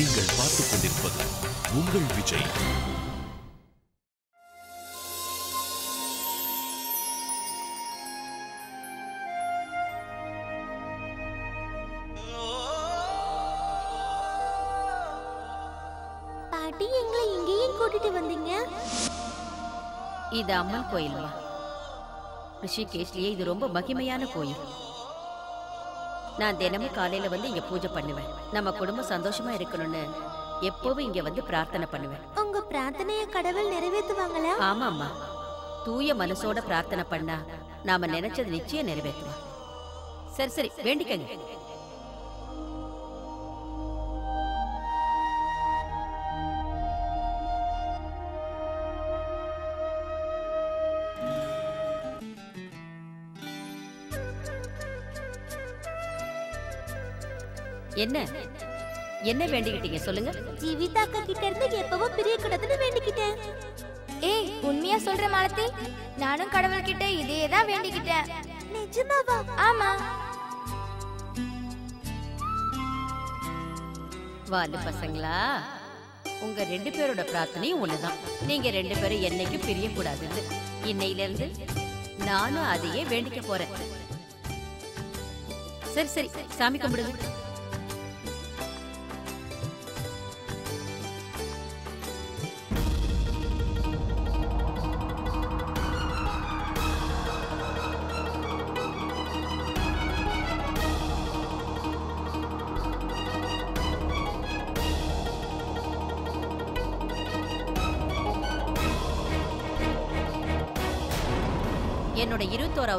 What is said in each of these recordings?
நீங்கள் பார்த்துக் கொண்டிருப்பது உங்கள் விஜய். பாட்டி எங்களை இங்கேயும் கூட்டிட்டு வந்தீங்க? இது அம்மன் கோயில்மா? ரிஷிகேஷ்லயே இது ரொம்ப மகிமையான கோயில். நான் தினமும் காலையில வந்து இங்க பூஜை பண்ணுவேன். நம்ம குடும்பம் சந்தோஷமா இருக்கணும்னு எப்பவும் இங்க வந்து பிரார்த்தனை பண்ணுவேன். உங்க பிரார்த்தனைய கடவுள் நிறைவேற்றுவாங்களா? ஆமாம்மா. தூய மனசோட பிரார்த்தனை பண்ணா நாம நினைச்சது நிச்சயம் நிறைவேற்றுவோம். சரி சரி வேண்டிக்கங்க. என்ன? என்ன வேண்டிக்கிட்டீங்க? சொல்லுங்க. ஜீவிதாக்கா கிட்ட இருந்து எப்பவும் பிரியக்கூடாதுன்னு வேண்டிக்கிட்டேன். ஏய் உண்மையா சொல்ற மாலதி? நானும் கடவுள்கிட்ட இதே தான் வேண்டிக்கிட்டேன். நிஜமாவா? ஆமா. வாலு பசங்களா உங்க ரெண்டு பேரோட பிரார்த்தனையும் ஒண்ணுதான். நீங்க ரெண்டு பேரும் என்னைக்கு பிரியக்கூடாதுன்னு. இன்னையில இருந்து நானும் அதையே வேண்டிக்க போறேன். சரி சரி. சாமி கும்பிடுங்க.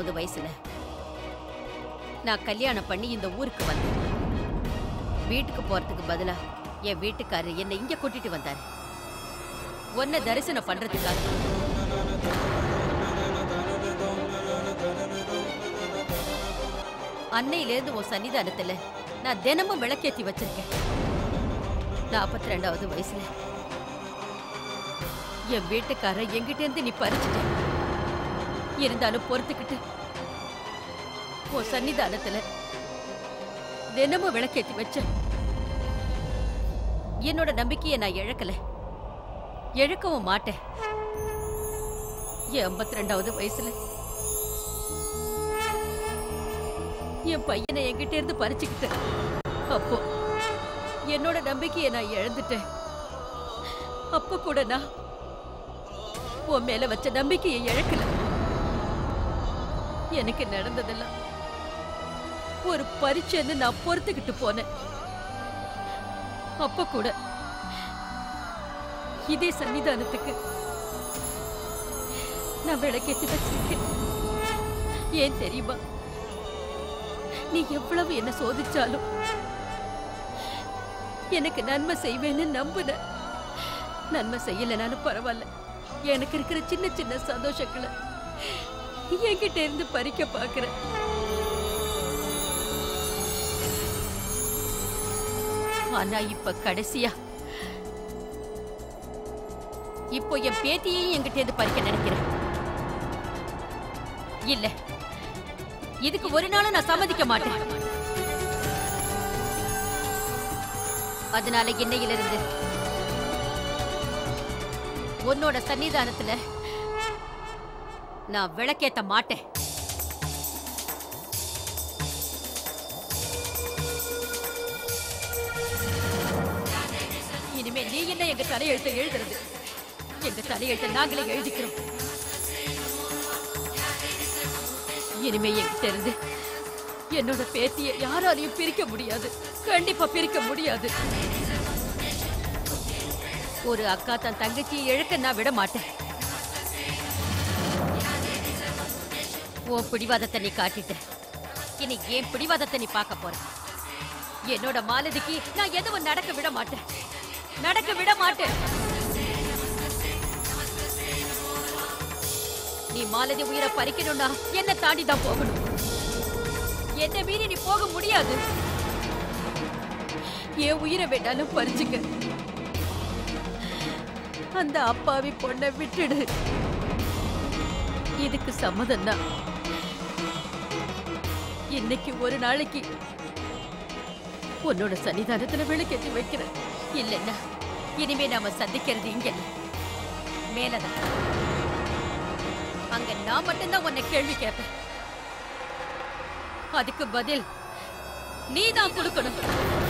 இருபத்தோராவது வயசுல. நான் கல்யாணம் பண்ணி இந்த ஊருக்கு வந்தேன். வீட்டுக்கு போறதுக்கு பதிலா என் வீட்டுக்காரர் என்னை இங்க கூட்டிட்டு வந்தாரு. உன்னை தரிசனம் பண்றதுக்காக. அன்னையிலேருந்து உன் சன்னிதானத்துல நான் தினமும் விளக்கேத்தி வச்சிருக்கேன். நாற்பத்தி ரெண்டாவது வயசுல. என் வீட்டுக்காரர் என்கிட்ட இருந்து நீ பறிச்சுட்ட. இருந்தாலும் பொறுத்துக்கிட்டு உன் சன்னிதானத்துல தினமும் விளக்கேத்தி வச்ச. என்னோட நம்பிக்கையை நான் இழக்கல. இழக்கவும் மாட்டேன். என் ஐம்பத்தி ரெண்டாவது வயசுல. என் பையனை என்கிட்ட இருந்து பறிச்சுக்கிட்டேன். அப்போ என்னோட நம்பிக்கையை நான் இழந்துட்டேன். அப்ப கூட நான் உன் மேல வச்ச நம்பிக்கையை இழக்கல. எனக்கு நடந்ததெல்லாம் ஒரு பரீட்சைன்னு நான் பொறுத்துக்கிட்டு போனேன். அப்ப கூட இதே சன்னிதானத்துக்கு நான் விளக்கேத்தி வச்சிருக்கேன். ஏன் தெரியுமா? நீ எவ்வளவு என்ன சோதிச்சாலும் எனக்கு நன்மை செய்வேன்னு நம்புன. நன்மை செய்யலைனாலும் பரவாயில்ல. எனக்கு இருக்கிற சின்ன சின்ன சந்தோஷங்களை என்கிட்ட இருந்து பறிக்க பாக்குறேன் ஆனா இப்ப கடைசியா. இப்போ என் பேத்தியையும் என்கிட்ட இருந்து பறிக்க நினைக்கிறேன். இல்ல. இதுக்கு ஒரு நாளும் நான் சம்மதிக்க மாட்டேன். அதனால இன்னையிலிருந்து உன்னோட சன்னிதானத்துல நான் விளக்கேத்த மாட்டேன். என்ன எங்க தலையெழுத்தை எழுதுறது? எங்க தலையெழுத்தை நாங்களே எழுதிக்கிறோம். இனிமே எங்க தெரிந்து என்னோட பேத்தியை யாராலையும் பிரிக்க முடியாது. கண்டிப்பா பிரிக்க முடியாது. ஒரு அக்கா தன் தங்கச்சியை இழக்க நான் விட மாட்டேன். உன் பிடிவாதத்தை நீ காட்டிட்ட. இனி ஏன் பிடிவாதத்தை நீ பார்க்க போற? என்னோட மாலதிக்கு நான் எதுவும் நடக்க விட மாட்டேன். நடக்க விட மாட்டேன். நீ மாலதி உயிரை பறிக்கணும்னா என்ன தாண்டி தான் போகணும். என்ன மீறி நீ போக முடியாது. என் உயிரை வேண்டாலும் பறிச்சுக்க. அந்த அப்பாவி பொண்ணை விட்டுடு. இதுக்கு சம்மதம் தான் இன்னைக்கு ஒரு நாளைக்கு உன்னோட சன்னிதானத்துல விளக்கேற்றி வைக்கிறேன். இல்லைன்னா இனிமே நாம சந்திக்கிறது இங்க இல்ல. மேலதான். அங்க நான் மட்டும்தான் உன்னை கேள்வி கேட்பேன். அதுக்கு பதில் நீதான் கொடுக்கணும்.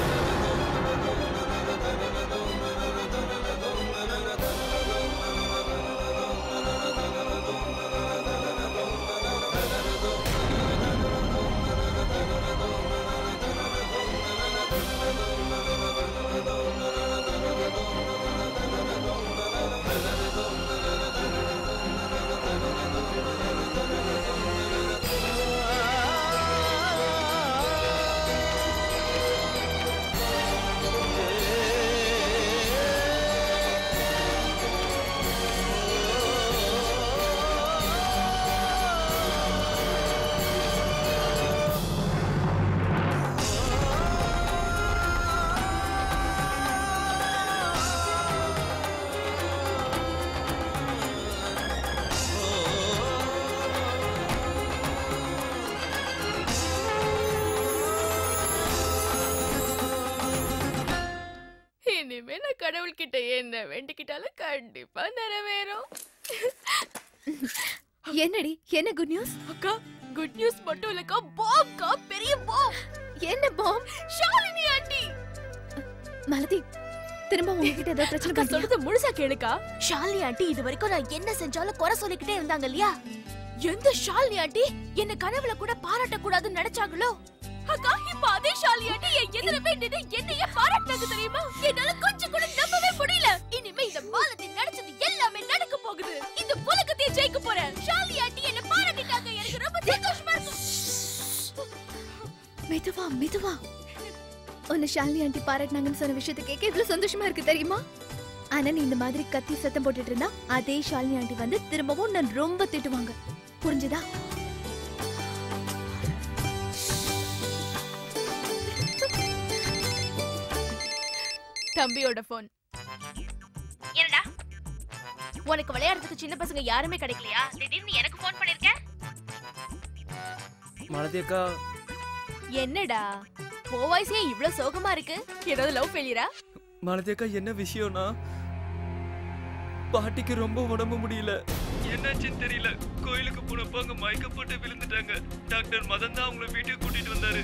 கடவுள்கிட்ட என்ன வேண்டிக்கிட்டாலும் கண்டிப்பா நிறைவேறும். என்னடி? என்ன குட் நியூஸ் அக்கா குட் நியூஸ் மட்டும் இல்லக்கா பாம்க்கா பெரிய பாம் என்ன பாம் ஷாலினி ஆண்டி. மலதி திரும்ப உங்ககிட்ட ஏதோ பிரச்சனை? சொல்றது முழுசா கேளுக்கா. ஷாலினி ஆண்டி இது வரைக்கும் நான் என்ன செஞ்சாலும் குறை சொல்லிக்கிட்டே இருந்தாங்க இல்லையா? எந்த ஷாலினி ஆண்டி என்ன கனவுல கூட பாராட்ட கூடாதுன்னு நினைச்சாங்களோ? அக்கா இப்ப அதே ஷாலினி என் என்னைய பாராட்டினது தெரியுமா? என்னால கொஞ்சம் கூட நம்பவே முடியல. இனிமே இந்த பாலத்தை நடச்சது எல்லாமே நடக்க போகுது. இந்த உலகத்தையே ஜெயிக்க போறேன். ஷாலி ஆண்டி என்ன பாராட்டிட்டாங்க. எனக்கு ரொம்ப சந்தோஷமா இருக்கு. மெதுவா மெதுவா. உன்னை ஷாலினி ஆண்டி பாராட்டினாங்கன்னு சொன்ன விஷயத்தை கேட்க இவ்வளவு சந்தோஷமா இருக்கு தெரியுமா? ஆனா நீ இந்த மாதிரி கத்தி சத்தம் போட்டுட்டு இருந்தா அதே ஷாலினி ஆண்டி வந்து திரும்பவும் நான் ரொம்ப திட்டுவாங்க. புரிஞ்சுதா? தம்பியோட போன் என்னடா? உனக்கு விளையாடுறதுக்கு சின்ன பசங்க யாருமே கிடைக்கலையா? திடீர்னு எனக்கு ஃபோன் பண்ணிருக்க? மாலதி அக்கா. என்னடா? உன் வாய்ஸ் ஏன் இவ்ளோ சோகமா இருக்கு. ஏதாவது லவ் ஃபெயிலியரா மாலதி அக்கா என்ன விஷயம்னா பாட்டிக்கு ரொம்ப உடம்பு முடியல. என்னாச்சுன்னு தெரியல. கோயிலுக்கு போனப்போ அங்க மயக்க போட்டு விழுந்துட்டாங்க. டாக்டர் மதன் தான் அவங்கள வீட்டுக்கு கூட்டிட்டு வந்தாரு.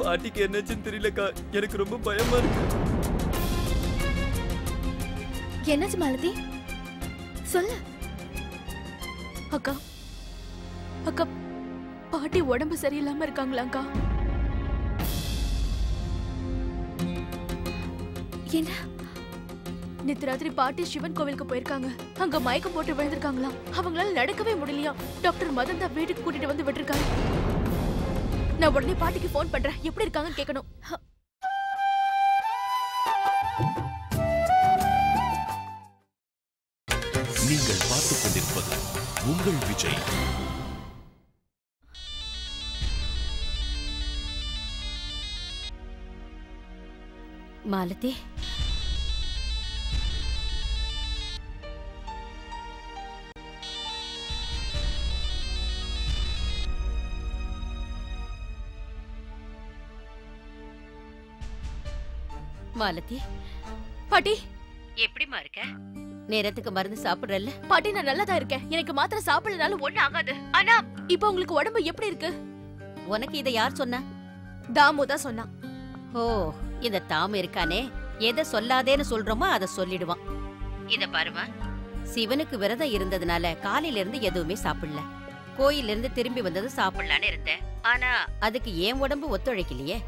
பாட்டிக்கு என்னாச்சுன்னு தெரியலக்கா. எனக்கு ரொம்ப பயமா இருக்கு. என்னாச்சு மாலதி? சொல்லு. அக்கா அக்கா பாட்டி உடம்பு சரியில்லாம இருக்காங்களாக்கா? என்ன? நேத்து ராத்திரி பாட்டி சிவன் கோவிலுக்கு போயிருக்காங்க. அங்க மயக்கம் போட்டு விழுந்திருக்காங்களாம். அவங்களால நடக்கவே முடியலையா டாக்டர் மதன் தான் வீட்டுக்கு கூட்டிட்டு வந்து விட்டுருக்காரு. நான் உடனே பாட்டிக்கு ஃபோன் பண்றேன். எப்படி இருக்காங்கன்னு கேட்கணும் நீங்கள் பார்த்துக் கொண்டிருப்பது உங்கள் விஜய். மாலதி மாலதி. பாட்டி. எப்படிமா இருக்க? நேரத்துக்கு மருந்து சாப்பிடுறல்ல. பாட்டி நான் நல்லா தான் இருக்கேன். எனக்கு மாத்திரை சாப்பிடறதுனால ஒண்ணு ஆகாது. ஆனா இப்போ உங்களுக்கு உடம்பு எப்படி இருக்கு? உனக்கு இதை யார் சொன்னா? தாமு தான் சொன்னான். ஓ இந்த தாம இருக்கானே. எதை சொல்லாதேன்னு சொல்றோமோ அதை சொல்லிடுவான். இத பாருமா சிவனுக்கு விரதம் இருந்ததுனால காலையில இருந்து எதுவுமே சாப்பிடல. கோயில்ல இருந்து திரும்பி வந்தது சாப்பிடலான்னு இருந்தேன். ஆனா அதுக்கு ஏன் உடம்பு ஒத்துழைக்கலையே?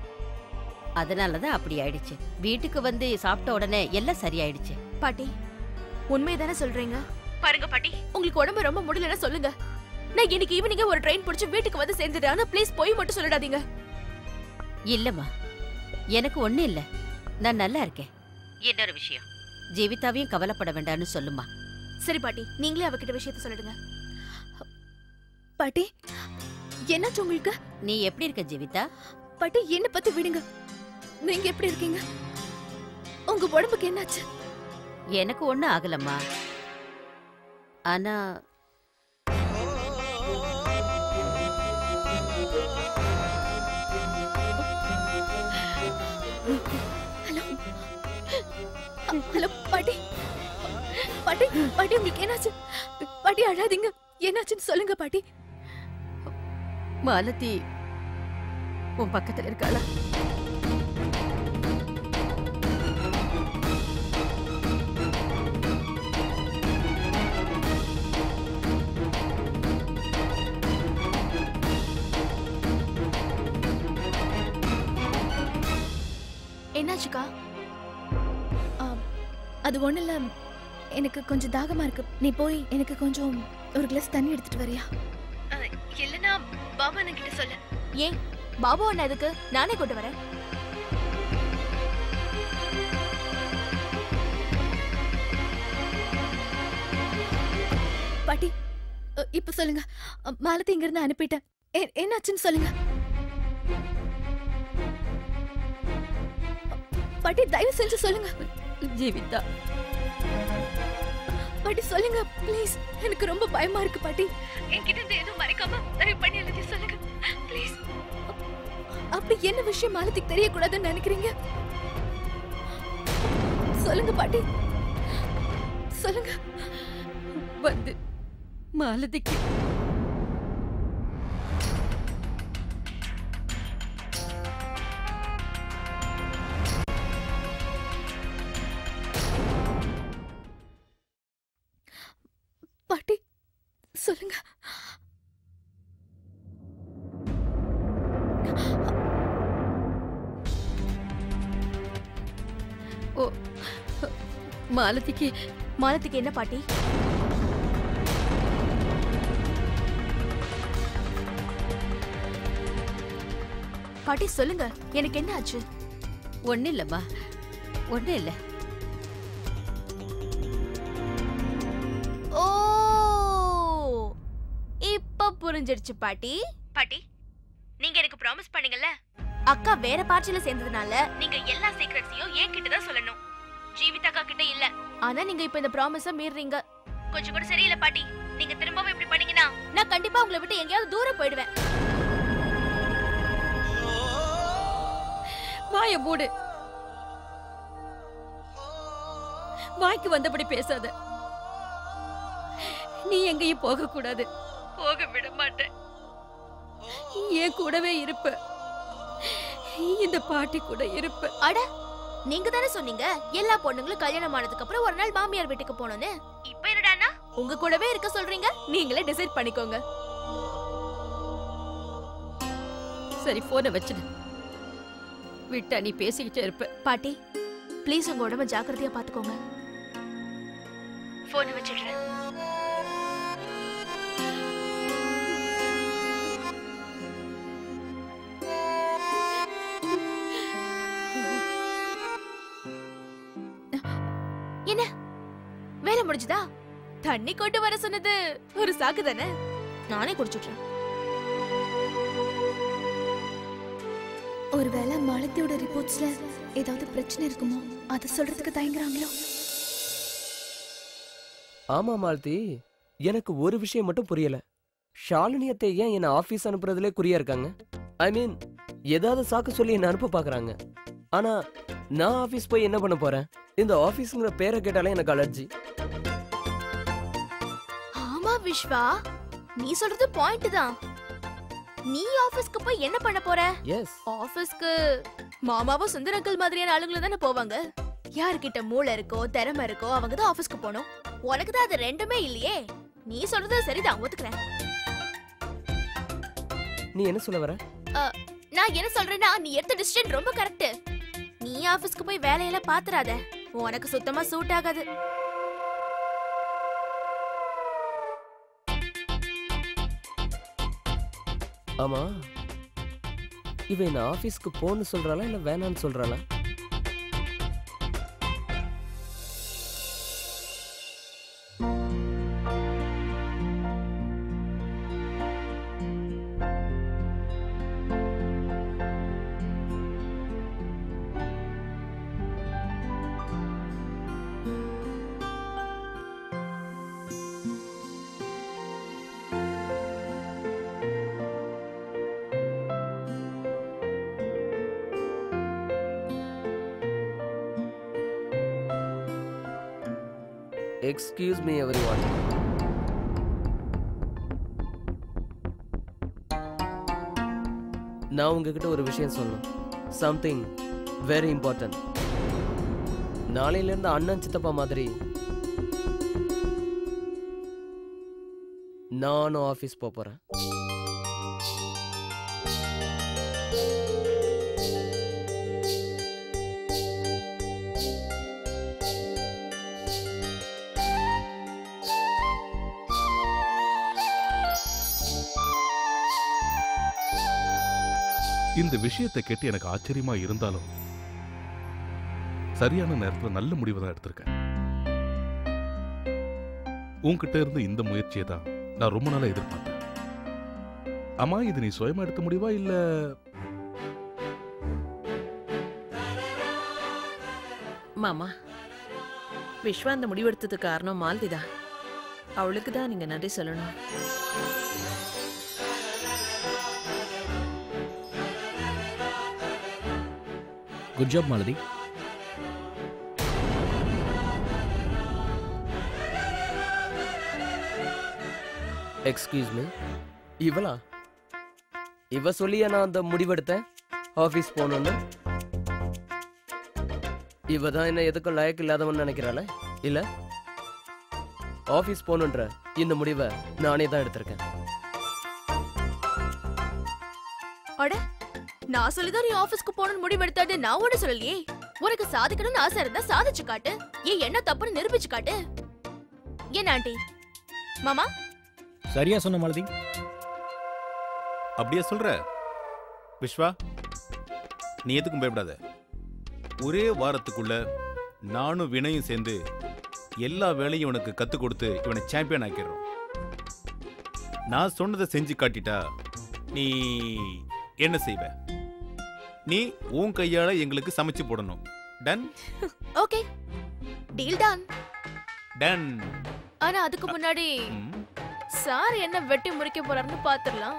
அதனாலதான் அப்படி ஆயிடுச்சு. வீட்டுக்கு வந்து சாப்பிட்ட உடனே எல்லாம் சரியாயிடுச்சு. பாட்டி உண்மைதானே சொல்றீங்க? பாருங்க பாட்டி உங்களுக்கு உடம்பு ரொம்ப முடியலன்னா சொல்லுங்க. நான் இன்னைக்கு ஈவினிங்கே ஒரு ட்ரெயின் பிடிச்சு வீட்டுக்கு வந்து சேர்ந்துட்டேன் ஆனா ப்ளீஸ் போய் மட்டும் சொல்லிடாதீங்க. இல்லம்மா எனக்கு ஒண்ணு இல்ல. நான் நல்லா இருக்கேன். இன்னொரு விஷயம். ஜீவிதாவையும் கவலைப்பட வேண்டாம்னு சொல்லுமா சரி பாட்டி நீங்களே அவகிட்ட விஷயத்த சொல்லிடுங்க. பாட்டி என்னாச்சு உங்களுக்கு? நீ எப்படி இருக்க ஜீவிதா? பாட்டி என்ன பத்தி விடுங்க. நீங்க எப்படி இருக்கீங்க? உங்க உடம்புக்கு என்னாச்சு? எனக்கு ஒண்ணு ஆகலம்மா. ஆனா ஹலோ. ஹலோ பாட்டி. பாட்டி பாட்டி உங்களுக்கு என்னாச்சு? பாட்டி அழாதீங்க. என்னாச்சுன்னு சொல்லுங்க பாட்டி. மாலதி உன் பக்கத்துல இருக்காளா? என்னாச்சுக்கா? அது ஒண்ணு இல்ல. எனக்கு கொஞ்சம் தாகமா இருக்கு. நீ போய் எனக்கு கொஞ்சம் ஒரு கிளாஸ் தண்ணி எடுத்துட்டு வரியா? இல்லனா பாபா கிட்ட சொல்லு. ஏன் பாபு அண்ணா எதுக்கு? நானே கொண்டு வரேன். பாட்டி இப்ப சொல்லுங்க. அ, மாலதி இங்க இருந்து அனுப்பிட்டேன் என்னாச்சுன்னு சொல்லுங்க. பாட்டி தயவு செஞ்சு சொல்லுங்க. ஜீவிதா. பாட்டி சொல்லுங்க ப்ளீஸ் எனக்கு ரொம்ப பயமா இருக்கு பாட்டி. என்கிட்ட இருந்து எதுவும் மறைக்காம தயவு பண்ணி எல்லாத்தையும் சொல்லுங்க. ப்ளீஸ் அப்படி என்ன விஷயம் மாலதிக்கு தெரியக்கூடாதுன்னு நினைக்கிறீங்க? சொல்லுங்க பாட்டி. சொல்லுங்க. வந்து மாலதிக்கு சொல்லுங்க. ஓ மாலதிக்கு மாலதிக்கு என்ன பாட்டி? பாட்டி சொல்லுங்க எனக்கு என்ன ஆச்சு? ஒன்னும் இல்லம்மா ஒன்றும் இல்லை புரிஞ்சிடுச்சு பாட்டி. பாட்டி நீங்க எனக்கு ப்ராமிஸ் பண்ணீங்கல்ல? அக்கா வேற பார்ட்டில சேர்ந்ததுனால நீங்க எல்லா சீக்ரெட்ஸையும் என்கிட்ட தான் சொல்லணும். ஜீவிதா அக்கா கிட்ட இல்ல. ஆனா நீங்க இப்ப இந்த ப்ராமிஸ மீறீங்க. கொஞ்சம் கூட சரியில்லை பாட்டி. நீங்க திரும்பவும் இப்படி பண்ணீங்கன்னா நான் கண்டிப்பா உங்களை விட்டு எங்கேயாவது தூரம் போயிடுவேன். வாய மூடு. வாய்க்கு வந்தபடி பேசாத. நீ எங்கேயும் போக கூடாது போக விட மாட்டேன். என் கூடவே இருப்ப. இந்த பாட்டி கூட இருப்ப. அட நீங்க தானே சொன்னீங்க? எல்லா பொண்ணுங்களும் கல்யாணம் ஆனதுக்கு அப்புறம் ஒரு நாள் மாமியார் வீட்டுக்கு போகணும்னு. இப்ப என்னடானா உங்க கூடவே இருக்க சொல்றீங்க? நீங்களே டிசைட் பண்ணிக்கோங்க. சரி போனை வச்சிடு. விட்டா நீ பேசிக்கிட்டே இருப்ப. பாட்டி ப்ளீஸ் உங்க உடம்ப ஜாக்கிரதையா பாத்துக்கோங்க. போனை வச்சிடுறேன். முடிஞ்சுதா தண்ணி கொண்டு வர சொன்னது ஒரு சாக்கு தானே? நானே குடிச்சுட்றேன். ஒருவேளை மாலத்தியோட ரிப்போர்ட்ஸ்ல ஏதாவது பிரச்சனை இருக்குமோ? அதை சொல்றதுக்கு தயங்குறாங்களோ? ஆமா மாலதி. எனக்கு ஒரு விஷயம் மட்டும் புரியல. ஷாலினியத்தை ஏன் என்ன ஆபீஸ் அனுப்புறதுலே குறியா இருக்காங்க? ஐ மீன் ஏதாவது சாக்கு சொல்லி என்ன அனுப்ப பாக்குறாங்க. ஆனா நான் ஆபீஸ் போய் என்ன பண்ண போறேன்? இந்த ஆபீஸ்ங்கிற பேரை கேட்டாலே எனக்கு அலர்ஜி விஸ்வா நீ சொல்றது பாயிண்ட் தான். நீ ஆபீஸ்க்கு போய் என்ன பண்ண போற? எஸ் ஆபீஸ்க்கு மாமாவும் சுந்தர் அங்கிள் மாதிரியான ஆளுங்கள தானே போவாங்க? யார்கிட்ட மூளை இருக்கோ திறமை இருக்கோ அவங்க தான் ஆபீஸ்க்கு போகணும். உனக்கு தான் அது ரெண்டுமே இல்லையே. நீ சொல்றது சரிதான் ஒத்துக்கிறேன். நீ என்ன சொல்ல வர? நான் என்ன சொல்றேன்னா நீ எடுத்த டிசிஷன் ரொம்ப கரெக்ட் நீ ஆபீஸ்க்கு போய் வேலையெல்லாம் பாத்துறாத. உனக்கு சுத்தமா சூட் ஆகாது. ஆமா. இவன் என்ன ஆஃபீஸ்க்கு போன்னு சொல்றாளா இல்ல வேணான்னு சொல்றாளா? எக்ஸ்கியூஸ் மீ எவ்ரி ஒன் நான் உங்ககிட்ட ஒரு விஷயம் சொல்லணும். சம்திங் வெரி இம்பார்ட்டன்ட் நாளையிலேருந்து அண்ணன் சித்தப்பா மாதிரி நானும் ஆஃபீஸ் போகிறேன் இந்த விஷயத்தை கேட்டு எனக்கு ஆச்சரியமா இருந்தாலும் சரியான நேரத்தில் நல்ல முடிவு தான் எடுத்திருக்கேன். உன்கிட்ட இருந்து இந்த முயற்சியை தான் நான் ரொம்ப நாளா எதிர்பார்த்தேன். அம்மா இது நீ சுயமா எடுத்த முடிவா இல்ல? மாமா விஸ்வா அந்த முடிவெடுத்ததுக்கு காரணம் மால்தி தான் அவளுக்கு தான் நீங்க நன்றி சொல்லணும். Good job Malathi excuse me இவளா? இவ சொல்லியா நான் அந்த முடிவெடுத்தேன். ஆஃபீஸ் போகணுன்னு இவ தான் என்ன எதுக்கும் லாயக்கு இல்லாதவன் நினைக்கிறாள? இல்ல? ஆஃபீஸ் போகணுன்ற இந்த முடிவை நானே தான் எடுத்திருக்கேன். அட நான் சொல்லிதான் நீ ஆபீஸ்க்கு போகணும்னு முடிவெடுத்தாட்டு நான் ஒண்ணு சொல்லலையே. உனக்கு சாதிக்கணும்னு ஆசை இருந்தா சாதிச்சு காட்டு. ஏன் என்ன தப்புன்னு நிரூபிச்சு காட்டு. என்ன ஆண்டி? மாமா? சரியா சொன்ன மாலதி. அப்படியே சொல்ற? விஸ்வா நீ எதுக்கும் பயப்படாத. ஒரே வாரத்துக்குள்ள நானும் வினையும் சேர்ந்து எல்லா வேலையும் உனக்கு கற்றுக் கொடுத்து இவனை சாம்பியன் ஆக்கிடுறோம். நான் சொன்னதை செஞ்சு காட்டிட்டா நீ என்ன செய்வ? நீ உன் கையால எங்களுக்கு சமைச்சு போடணும். Done okay deal done done ஆனா அதுக்கு முன்னாடி சார் என்ன வெட்டி முறிக்க போறாருன்னு பாத்துடலாம்.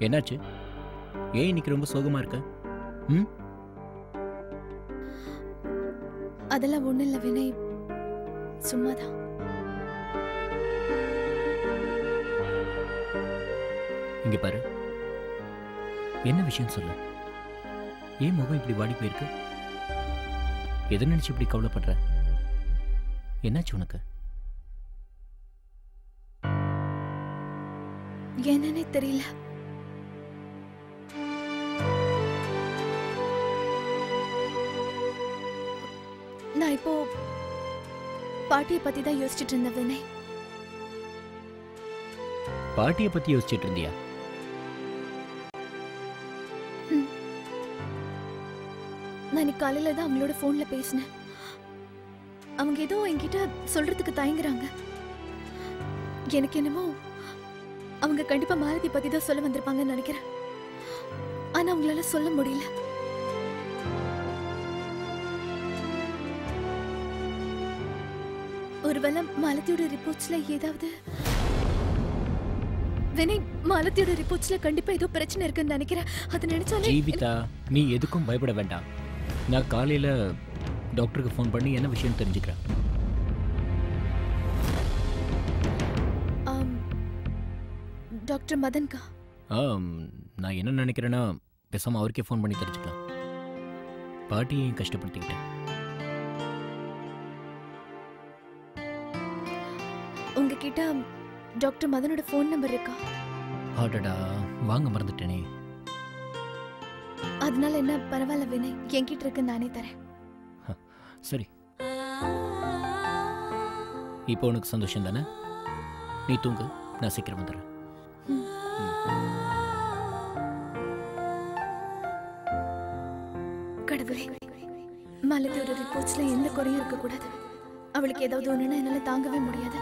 என்னாச்சு? ஏன் இன்னைக்கு ரொம்ப சோகமா இருக்க? ம்? அதெல்லாம் ஒண்ணும் இல்ல வினய். சும்மாதான். இங்க பாரு. என்ன விஷயம் சொல்லு. ஏன் முகம் இப்படி வாடி போயிருக்கு? எதை நினைச்சு இப்படி கவலைப்படுற? என்னாச்சு உனக்கு? என்னன்னே தெரியல. இப்போ பாட்டியை பத்தி தான் யோசிச்சுட்டு இருந்தேன் வினய். பாட்டியை பத்தி யோசிச்சுட்டு இருந்தியா? நான் இன்னைக்கு காலையில தான் அவங்களோட போன்ல பேசினேன். அவங்க ஏதோ என்கிட்ட சொல்றதுக்கு தயங்குறாங்க. எனக்கு என்னமோ அவங்க கண்டிப்பா மாலதி பத்தி தான் சொல்ல வந்திருப்பாங்கன்னு நினைக்கிறேன். ஆனா அவங்களால சொல்ல முடியல. ஒருவேளை மாலதியோட ரிப்போர்ட்ஸ்ல ஏதாவது? வினய் மாலதியோட ரிப்போர்ட்ஸ்ல கண்டிப்பா ஏதோ பிரச்சனை இருக்குன்னு நினைக்கிறேன். அது நினைச்சாலே ஜீவிதா நீ எதுக்கும் பயப்பட வேண்டாம். நான் காலையில டாக்டருக்கு ஃபோன் பண்ணி என்ன விஷயம் தெரிஞ்சுக்கிறேன். டாக்டர் மதன்கா. நான் என்ன நினைக்கிறேன்னா பேசாம அவருக்கே ஃபோன் பண்ணி தெரிஞ்சுக்கலாம். பாட்டியையும் கஷ்டப்படுத்திக்கிட்டேன். உங்ககிட்ட டாக்டர் மதனோட ஃபோன் நம்பர் இருக்கா? ஆடடா வாங்க மறந்துட்டேனே. அதனால என்ன பரவாயில்ல வினய் என்கிட்ட இருக்கு நானே தரேன். சரி. இப்போ உனக்கு சந்தோஷம் தானே? நீ தூங்கு நான் சீக்கிரம் வந்துடுறேன். கடவுளே மாலத்தியோட ரிப்போர்ட்ஸ்ல எந்த குறையும் இருக்கக்கூடாது. அவளுக்கு ஏதாவது ஒன்றுன்னா என்னால் தாங்கவே முடியாது.